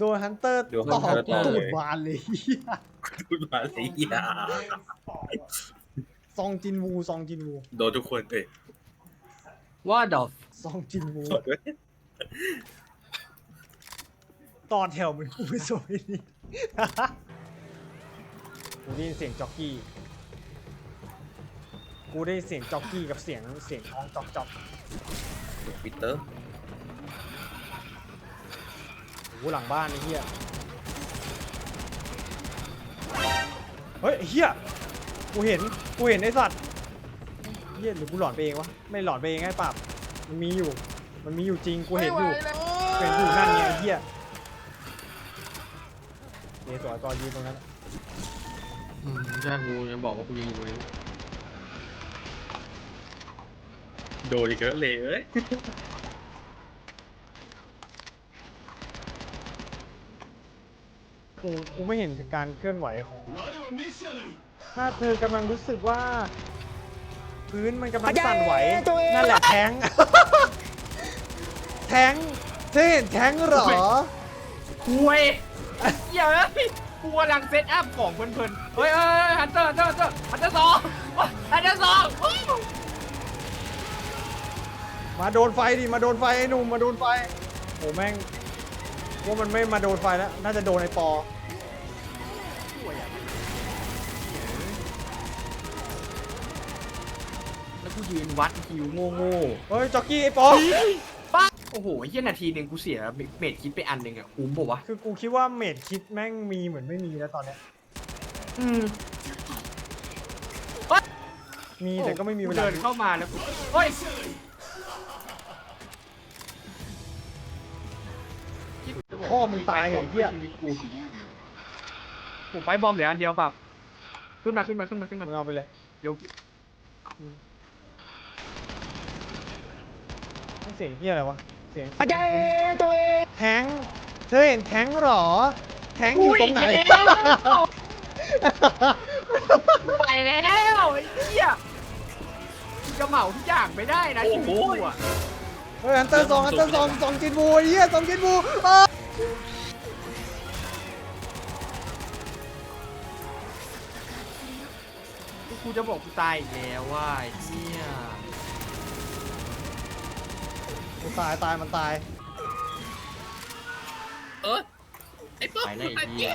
โดนฮันเตอร์โดนต่อ Hunter ต่อตูดเลย บานเลยเหี้ยพูดมาสิอย่าซองจินวูซองจินวูโดนทุกคนเลยว่าดอฟซองจินวูขอด้วยต่อแถวมันกูไม่สวยนี่กูได้ยินเสียงจ็อกกี้ กูได้ยินเสียงจ็อกกี้กับเสียงเสียงท้องจอกจอก ปีเตอร์ โอ้โหหลังบ้านไอ้เหี้ย เฮ้ยไอ้เหี้ย กูเห็น กูเห็นไอ้สัตว์เหี้ยหรือกูหลอนไปเองวะ ไม่หลอนไปเองไงปรับมันมีอยู่ มันมีอยู่จริง กูเห็นอยู่เห็นอยู่นั่นไงไอ้เหี้ยเดี๋ยวสวยกอยืนตรงนั้น อืมใช่กูยังบอกว่ากูยังอยู่เลยโดนอีกแล้วเลยเอ้ย กูกูไม่เห็นถึงการเคลื่อนไหวของ ถ้าเธอกำลังรู้สึกว่า พื้นมันกำลังสั่นไหว นั่นแหละแทง แทงเธอเห็นแทงเหรอคุยเหี้ยอะกูกำลังเซตอัพของเพลินๆ เฮ้ยเฮ้ยฮันเตอร์ฮันเตอร์ฮันเตอร์ฮันเตอร์สองฮันเตอร์สองมาโดนไฟดิ มาโดนไฟไอ้หนุ่มมาโดนไฟโอ้แม่ง ว่ามันไม่มาโดนไฟแล้ว น่าจะโดนไอ้ปอแล้วกูยืนวัดคิวโง่โง่เฮ้ยจ็อกกี้ไอ้ปอ ๆป้าโอ้โหเหี้ยนาทีหนึ่งกูเสียเมดคิดไปอันหนึ่งอะคุ้มปะวะคือกูคิดว่าเมดคิดแม่งมีเหมือนไม่มีแล้วตอนเนี้ยอืมมีแต่ก็ไม่มีเวลาเดินเข้ามาแล้วกูเฮ้ย พ่อมึงตายเหรอไอ้เหี้ยผมไปบอมเหลืออันเดียวเปล่าขึ้นมาขึ้นมาขึ้นมาขึ้นมามึงเอาไปเลยเดี๋ยวเสียงเหี้ยอะไรวะ เสียงแทงเธอเห็นแทงเหรอ แทงอยู่ตรงไหน ไปแล้วไอ้เหี้ยกูจะเหมาทุกอย่างไม่ได้นะชีวิตกูอะ เฮ้ยฮันเตอร์สองฮันเตอร์สองสองจินบูไอ้เหี้ยสองจินบูอ้า กูจะบอกกูตายอีกแล้วว่าไอ้เหี้ยมันตายตายมันตายเออไอ้ป๊อปไปแล้วไอ้เหี้ย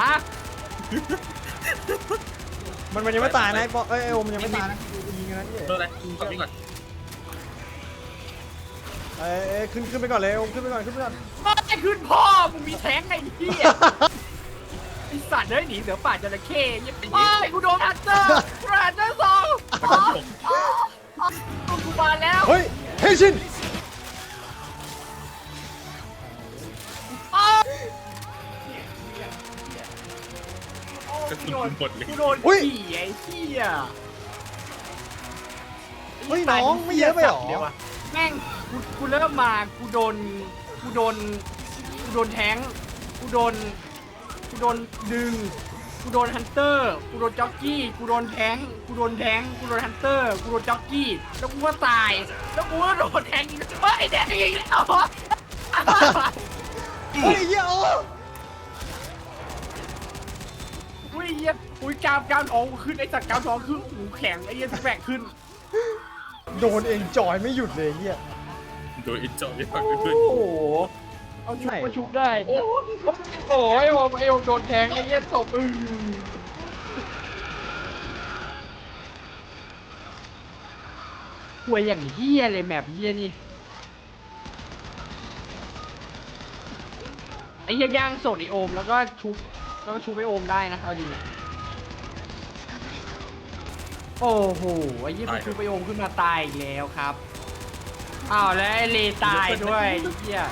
ฮะมันมันยังไม่ตายนะไอ้ปอเอ้ยไอ้โอมมันยังไม่ตายนะกูยิงกันนะเนี่ยโดนอะไรก่อนนี่ก่อนเอ้ยเอ้ยขึ้นขึ้นไปก่อนเลยโอมขึ้นไปก่อนขึ้นไปก่อน ไม่ขึ้นพ่อมึงมีแท้งไอ้เหี้ยไอสัตว์เอ้ยหนีเสือป่าจระเข้เหี้ยไอ้ยกูโดนฮันเตอร์กูโดนฮันเตอร์สองอ๋ออ๋ออ๋อกูมาแล้วเฮ้ยเฮชินอ๋อก็คือหมดเลย กูโดนขี่ไอ้เหี้ยเฮ้ยน้องไม่เยอะไปหรอเดี๋ยววะแม่งกูกูเริ่มมากูโดนกูโดน กูโดนแทงค์กูโดนกูโดนดึงกูโดนฮันเตอร์กูโดนจ็อกกี้กูโดนแทงค์กูโดนแทงค์กูโดนฮันเตอร์กูโดนจ็อกกี้แล้วกูก็ตายแล้วกูก็โดนแทงค์อีกเฮ้ยแดงอีกแล้วเฮ้ยเหี้ยโอ้อุ้ยเหี้ยอุ้ยกรามกรามท้องขึ้นไอ้สัตว์กรามท้องขึ้นหูแข็งไอ้เหี้ยแฝงขึ้น โดนเองจอยไม่หยุดเลยเหี้ยโดนอินจอยโอ้เพื่อนโห เอาชุบมาชุบได้ โอ้โหไอ้โอมไอ้โอมโดนแทงไอ้เหี้ยศพอือหวยอย่างเหี้ยเลยแมปเหี้ยนี่ไอ้เหี้ยย่างสดไอโอมแล้วก็ชุบแล้วก็ชุบไอโอมได้นะเอาจริงอะโอ้โหไอ้เหี้ยพอชุบไอโอมขึ้นมาตายอีกแล้วครับอ้าวแล้วไอ้เลตายด้วยไอ้เหี้ย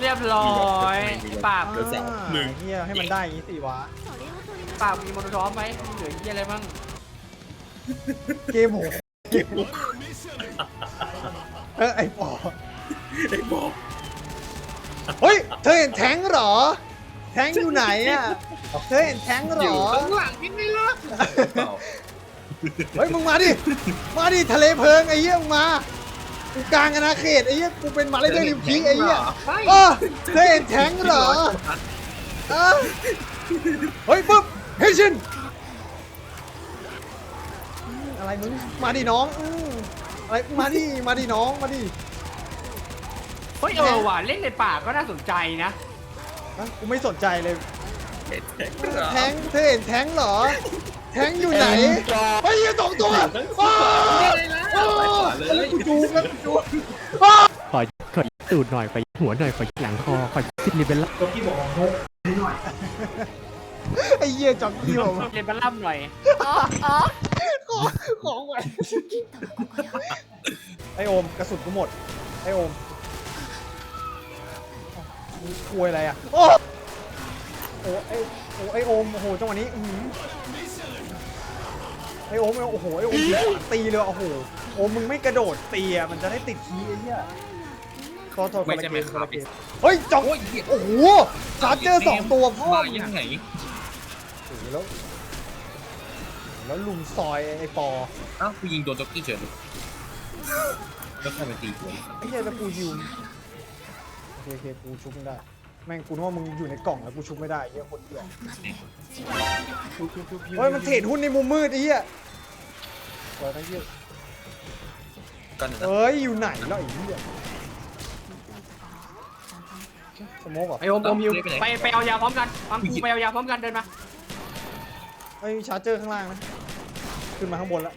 เรียบร้อยไอ้ปราบเดือดสองหนึ่งเหี้ยให้มันได้อย่างงี้สิวะ ปราบมีโมโนทอฟไหมเหลือเหี้ยอะไรบ้างเกมโหเกมโหเออไอ้ปอไอ้บอกเฮ้ย เธอเห็นแทงเหรอ แทงอยู่ไหนอะ เธอเห็นแทงเหรอยู่อข้างหลังนี่ไม่เลิกเปล่าเฮ้ยมึงมาดิ มาดิทะเลเพลิงไอ้เหี้ยมึงมา กูกลางอนาเขตไอ้เหี้ยกูเป็นมาเลเดอร์ริมพีไอ้เหี้ยใช่เออเคยเห็นแทงเหรอเออเฮ้ยปุ๊บเฮชินอืมอะไรมึงมาดิน้องอืมอะไรมาดิมาดิน้องมาดิเฮ้ยเออว่ะเล่นในป่าก็น่าสนใจนะฮะกูไม่สนใจเลยเห็นแทงเหรอแทงเธอเห็นแทงเหรอ แทงอยู่ไหนเฮ้ยสองตัวทั้งอ้าสองเลยนะ ไปขวาเลยกูจูบแล้วกูจูบอ้าขอขอตูดหน่อยขอหัวหน่อยขอหลังคอขอซิดลิเบลล่าไอ้เหี้ยจ็อกกี้ผมเล่นบัลลัมหน่อยขอของไว้ไอโอมกระสุนกูหมดไอโอมมึงคุยอะไรอะโอ้โอ้ไอโอ้ไอโอมโอ้โหจังหวะนี้อื้อหือไอโอมโอ้โหไอโอมตีเลยโอ้โห โอมมึงไม่กระโดดตีอะมันจะได้ติดทีไอ้เหี้ยโทษโทษคนละเกมคนละเกมเฮ้ยจ็อกโอ้ยเหี้ย โอ้โหชาร์เจอร์สองตัวพ่อมามึงยังอะ ไงโอ้โหแล้ว แล้วลุมซอยไอ้ปออ้าวกูยิงโดนจ็อกกี้เฉยเลยแล้วใครมาตีกูไอ้เหี้ยแล้วกูยิวโอเคโอเคกูชุบไม่ได้ แม่งกูนึกว่ามึงอยู่ในกล่องแล้วกูชุบไม่ได้ไอ้เหี้ยคนเดียวเฮ้ยมันเทรดหุ้นในมุมมืดไอ้เหี้ยเปิดไอ้เหี้ย กันนะเอ้ยอยู่ไหนแล้วไอ้เหี้ยสโมกเหรอไอโอมโอมฮิวไปไปเอายาพร้อมกันฟังกูไปเอายาพร้อมกันเดินมาไอ้ยชาร์เจอร์ข้างล่างนะขึ้นมาข้างบนแล้ว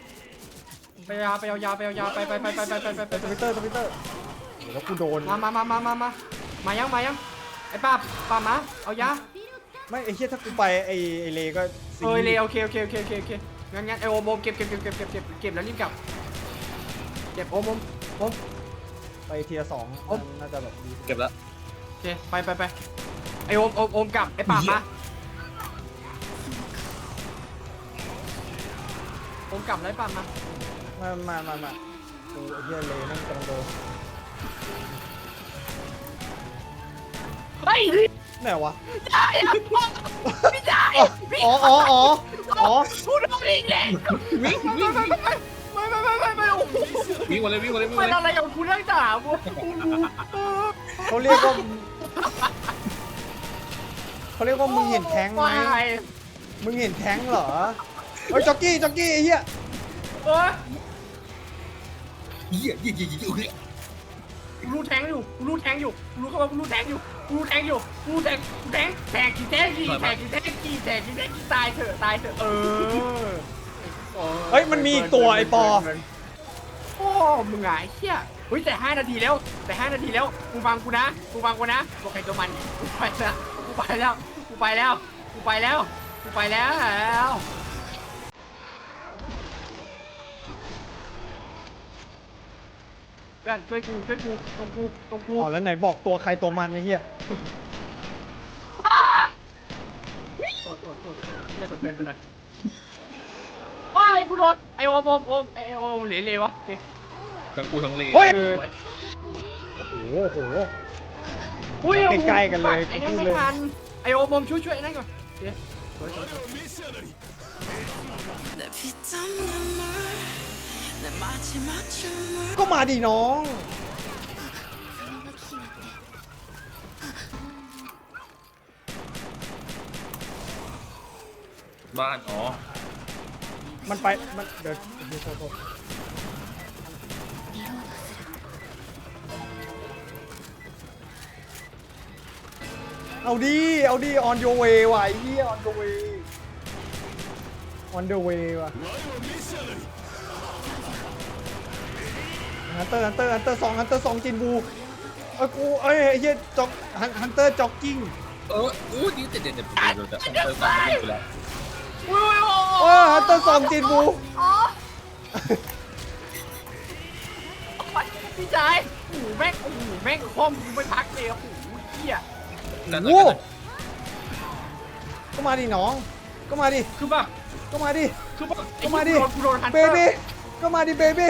ไปเอายาไปเอายาไปเอายาไปไปไปไปไปไปไปไปทวิตเตอร์ทวิตเตอร์แล้วกูโดนมามามามามามามายังมายังไอ้ป้าป้ามาเอายาไม่ไอ้เหี้ยถ้ากูไปไอ้ไอ้เลก็ซีเออเลยโอเคโอเคโอเคโอเคโอเคงั้นงั้นไอโอมโอมเก็บเก็บเก็บเก็บเก็บเก็บเก็บแล้วรีบกลับเก็บโอมโอมโอมไปเทียร์สองโอ๊ะน่าจะแบบดีเก็บแล้วโอเคไปไปไปไอโอมโอมโอมกลับไอป้ามาโอมกลับแล้วไอ้ป้ามามามามามากูไอ้เหี้ยเลนั่งกำลังโดนเฮ้ยไหนวะ ได้ไม่ได้อ๋ออ๋ออ๋ออ๋อพูดเอาเองแหละวิ่งวิ่งวิ่ง ไม่ไม่ไม่ไม่ไม่โอ้โหวิ่งมาเลยวิ่งมาเลยวิ่งเป็มานเลยอะไรกับคุณนักด่ากูเขาเรียกว่าเขาเรียกว่ามึงเห็นแท้งไหมไม่มึงเห็นแท้งเหรอเฮ้ยจ็อกกี้จ็อกกี้ไอ้เหี้ยเอ้ยเหี้ยเหี้ยเหี้ยเหี้ยเหี้ยกูรู้แทงอยู่กูรู้แทงอยู่กูรู้เขาว่ากูรู้แทงอยู่กูรู้แทงอยู่กูรู้แทงกูแทงแทงกี่แทงกี่แทงกี่แทงกี่แทงกี่แทงกี่ตายเถอะตายเถอะเออ เฮ้ยมันมีอีกตัวไอ้ปอ โอ้มึงไงเฮียเฮ้ยแต่5นาทีแล้วแต่5นาทีแล้วกูฟังกูนะกูฟังกูนะตัวใครตัวมันกูไปแล้วกูไปแล้วกูไปแล้วกูไปแล้วกูไปแล้วเพื่อนช่วยกูช่วยกูตรงกูตรงกูอ๋อแล้วไหนบอกตัวใครตัวมันไอ้เหี้ยโทษโทษโทษเรียกกดเป็นไปหน่อย ไอ้กูโดไอ้โอมโอมโอมไอ้โอมเลวเวะทั้งกูทั้งเลโอ้ยโอ้โหโอ้โหใกล้ๆกันเลยไอ้นั่นไม่ทันไอ้โอมโอมช่วยช่วยนั่นก่อนก็มาดิน้องบ้านอ๋อ มันไป มัน เดี๋ยวโทษโทษโทษเอาดิเอาดิ on your way ว่ะไอ้เหี้ย on the way on the way ว่ะฮันเตอร์ฮันเตอร์ฮันเตอร์สองฮันเตอร์สองจินบูเอ้ยกูเอ้ยไอ้เหี้ยจ็อกฮันเตอร์จ็อกกิ้ง เอออู้ดีเด็ดเด็ดเด็ดเด็ดเด็ดเติมมาไปแล้วอุ้ยโอ้ โอ้ฮันเตอร์สองจินบูพี่ชายโอ้โหแม่งโอ้โหแม่งคอมกูไม่พักเลยโอ้โหเหี้ยนั่นโอ้นั่นก็มาดิน้อง ก็มาดิ คือแบบก็มาดิ คือแบบก็มาดิไอ้กูโดนฮันเบเตอร์บี้ ก็มาดิเบบี้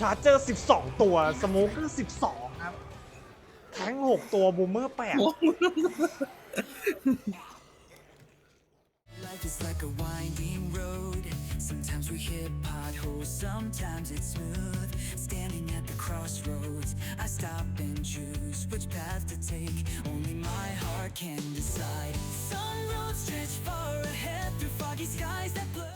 ชาร์เจอร์ 12 ตัว สโมเกอร์12 ครับ แทง6ตัว บูมเมอร์8 Like a winding road. Sometimes we hit potholes, sometimes it's smooth. Standing at the crossroads, I stop and choose which path to take. Only my heart can decide. Some roads stretch far ahead through foggy skies that blur.